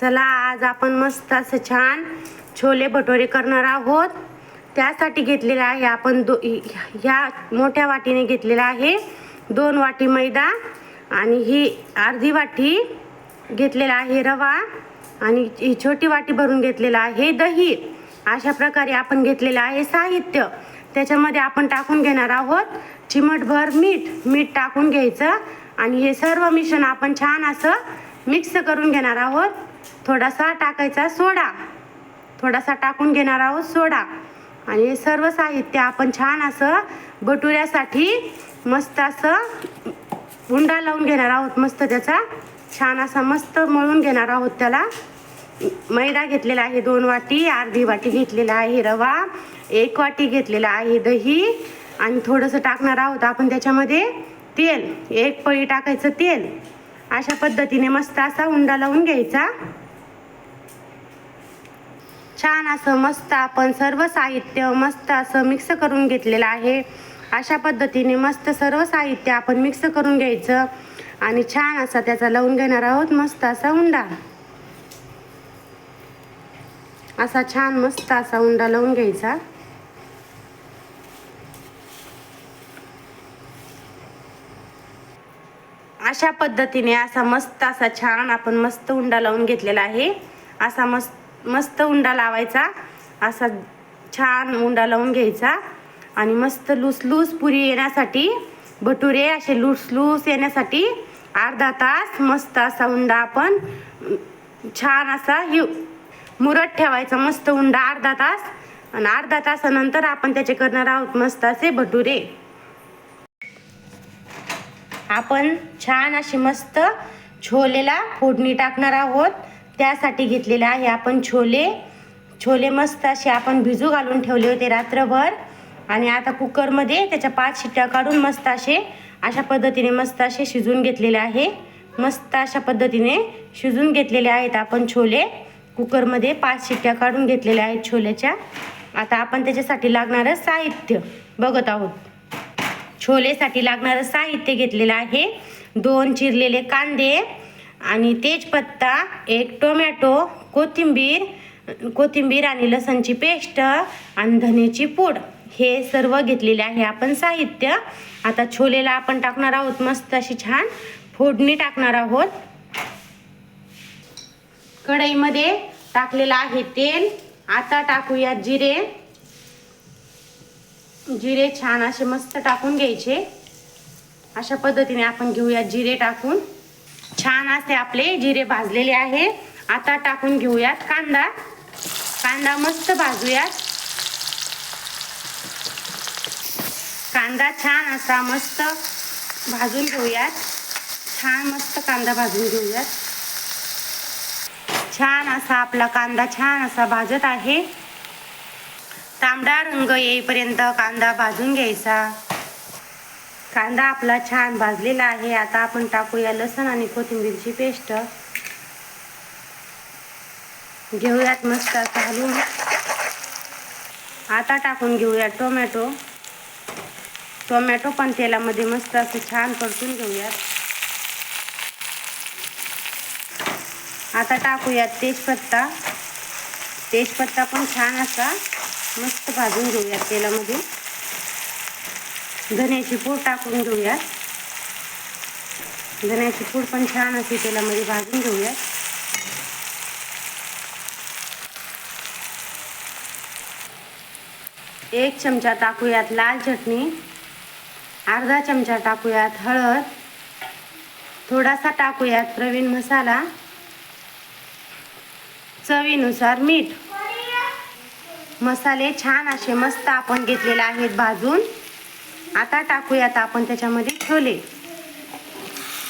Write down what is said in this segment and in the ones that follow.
चला आज आपण मस्त असं छान छोले भटोरे करणार आहोत. त्यासाठी घेतलेलं आहे आपण दो ह्या मोठ्या वाटीने घेतलेला आहे. दोन वाटी मैदा आणि ही अर्धी वाटी घेतलेला आहे रवा आणि ही छोटी वाटी भरून घेतलेला आहे दही. अशा प्रकारे आपण घेतलेलं आहे साहित्य. त्याच्यामध्ये आपण टाकून घेणार आहोत चिमटभर मीठ. मीठ टाकून घ्यायचं आणि हे सर्व मिश्रण आपण छान असं मिक्स करून घेणार आहोत. थोडासा टाकायचा सोडा. थोडासा टाकून घेणार आहोत सोडा. आणि सर्व साहित्य आपण छान असं भटुऱ्यासाठी मस्त असं गुंडा लावून घेणार आहोत. मस्त त्याचा छान असा मस्त मळून घेणार आहोत त्याला. मैदा घेतलेला आहे दोन वाटी अर्धी वाटी घेतलेला आहे रवा एक वाटी घेतलेला आहे दही आणि थोडंसं टाकणार आहोत आपण त्याच्यामध्ये तेल. एक पळी टाकायचं तेल. अशा पद्धतीने मस्त असा उंडा लावून घ्यायचा. छान असं मस्त आपण सर्व साहित्य मस्त असं मिक्स करून घेतलेलं आहे. अशा पद्धतीने मस्त सर्व साहित्य आपण मिक्स करून घ्यायचं आणि छान असा त्याचा लावून घेणार आहोत मस्त असा उंडा. असा छान मस्त असा उंडा लावून घ्यायचा. अशा पद्धतीने असा मस्त असा छान आपण मस्त उंडा लावून घेतलेला आहे. असा मस्त मस्त उंडा लावायचा. असा छान उंडा लावून घ्यायचा. आणि मस्त लूस पुरी येण्यासाठी भटुरे असे लूस लूस येण्यासाठी अर्धा तास मस्त असा उंडा आपण छान असा हि मुरत ठेवायचा मस्त उंडा अर्धा तास. आणि अर्धा तासानंतर आपण त्याचे करणार आहोत मस्त असे भटुरे. आपण छान असे मस्त छोलेला फोडणी टाकणार आहोत. त्यासाठी घेतलेले आहे. आपण छोले छोले मस्त असे आपण भिजू घालून ठेवले होते रात्रभर. आणि आता कुकरमध्ये त्याच्या पाच शिट्ट्या काढून मस्त असे अशा पद्धतीने मस्त असे शिजून घेतलेले आहे. मस्त अशा पद्धतीने शिजून घेतलेले आहेत आपण छोले. कुकरमध्ये पाच शिट्ट्या काढून घेतलेल्या आहेत छोल्याच्या. आता आपण त्याच्यासाठी लागणारं साहित्य बघत आहोत. छोलेसाठी लागणारं साहित्य घेतलेलं आहे. दोन चिरलेले कांदे आणि तेजपत्ता एक टोमॅटो कोथिंबीर कोथिंबीर आणि लसणची पेस्ट आणि धनेची पूड. हे सर्व घेतलेले आहे आपण साहित्य. आता छोलेला आपण टाकणार आहोत मस्त अशी छान. फोडणी टाकणार आहोत. कढईमध्ये टाकलेलं आहे तेल. आता टाकूया जिरे. जिरे छान असे मस्त टाकून घ्यायचे. अशा पद्धतीने आपण घेऊया जिरे टाकून. छान असे आपले जिरे भाजलेले आहे. आता टाकून घेऊयात कांदा. कांदा मस्त भाजूयात. कांदा छान असा मस्त भाजून घेऊयात. छान मस्त कांदा भाजून घेऊयात. छान असा आपला कांदा छान असा भाजत आहे. तांबडा रंग येईपर्यंत कांदा भाजून घ्यायचा. कांदा आपला छान भाजलेला आहे. आता आपण टाकूया लसण आणि कोथिंबीरची पेस्ट. घेऊयात मस्त असं हलवून. आता टाकून घेऊया टोमॅटो. टोमॅटो पण तेलामध्ये मस्त असं छान परतून घेऊयात. आता टाकूयात तेजपत्ता. तेजपत्ता पण छान असा मस्त भाजून घेऊयात तेलामध्ये. धण्याची पूड टाकून घेऊयात धण्याची पूड पण छान अशी तेलामध्ये भाजून घेऊयात एक चमचा टाकूयात लाल चटणी अर्धा चमचा टाकूयात हळद थोडासा टाकूयात प्रवीण मसाला चवीनुसार मीठ. मसाले छान असे मस्त आपण घेतलेले आहेत भाजून. आता टाकूयात आपण त्याच्यामध्ये छोले.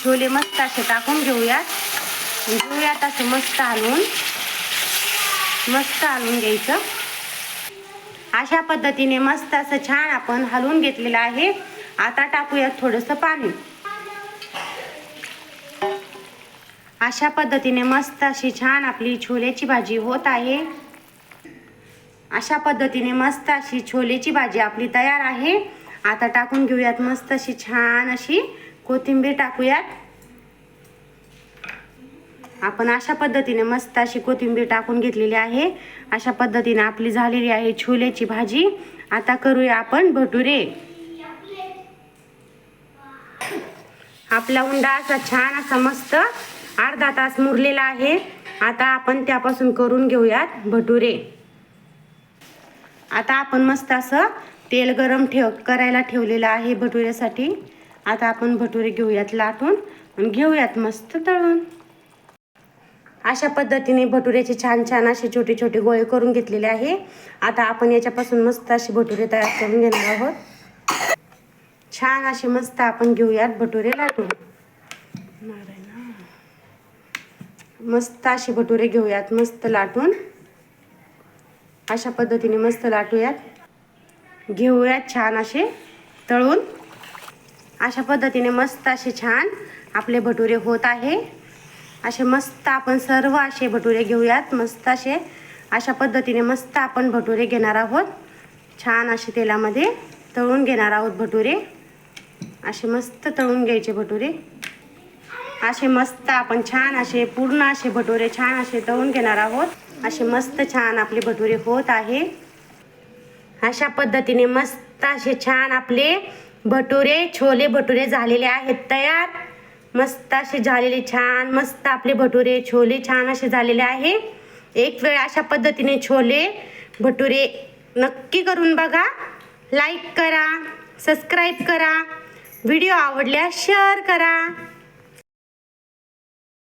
छोले मस्त असे टाकून घेऊयात. घेऊयात असं मस्त हलवून मस्त हलवून घ्यायचं. अशा पद्धतीने मस्त असं छान आपण हलवून घेतलेलं आहे. आता टाकूयात थोडंसं पाणी. अशा पद्धतीने मस्त अशी छान आपली छोल्याची भाजी होत आहे. अशा पद्धतीने मस्त अशी छोलेची भाजी आपली तयार आहे. आता टाकून घेऊयात मस्त अशी छान अशी कोथिंबीर टाकूयात. आपण अशा पद्धतीने मस्त अशी कोथिंबीर टाकून घेतलेली आहे. अशा पद्धतीने आपली झालेली आहे छोल्याची भाजी. आता करूया आपण भटुरे. आपला उंडा असा छान असा मस्त अर्धा तास मुरलेला आहे. आता आपण त्यापासून करून घेऊयात भटुरे. आता आपण मस्त असं तेल गरम ठेव करायला ठेवलेलं आहे भटुऱ्यासाठी. आता आपण भटुरे घेऊयात लाटून आणि घेऊयात मस्त तळून. अशा पद्धतीने भटुऱ्याचे छान छान असे छोटे छोटे गोळे करून घेतलेले आहे. आता आपण याच्यापासून मस्त असे भटुरे तयार करून घेणार आहोत. छान असे मस्त आपण घेऊयात भटुरे लाटून. मस्त असे भटुरे घेऊयात मस्त लाटून. अशा पद्धतीने मस्त लाटूयात. घेऊयात छान असे तळून. अशा पद्धतीने मस्त असे छान आपले भटुरे होत आहे. असे मस्त आपण सर्व असे भटुरे घेऊयात. मस्त असे अशा पद्धतीने मस्त आपण भटुरे घेणार आहोत. छान असे तेलामध्ये तळून घेणार आहोत भटुरे. असे मस्त तळून घ्यायचे भटुरे. असे मस्त आपण छान असे पूर्ण असे भटुरे छान असे तळून घेणार आहोत. असे मस्त छान आपले भटुरे होत आहे. अशा पद्धतीने मस्त असे छान आपले भटुरे छोले भटुरे झालेले आहेत तयार. मस्त असे झालेले छान मस्त आपले भटुरे छोले छान असे झालेले आहे. एक वेळ अशा पद्धतीने छोले भटुरे नक्की करून बघा. लाईक करा सबस्क्राईब करा. व्हिडिओ आवडल्यास शेअर करा.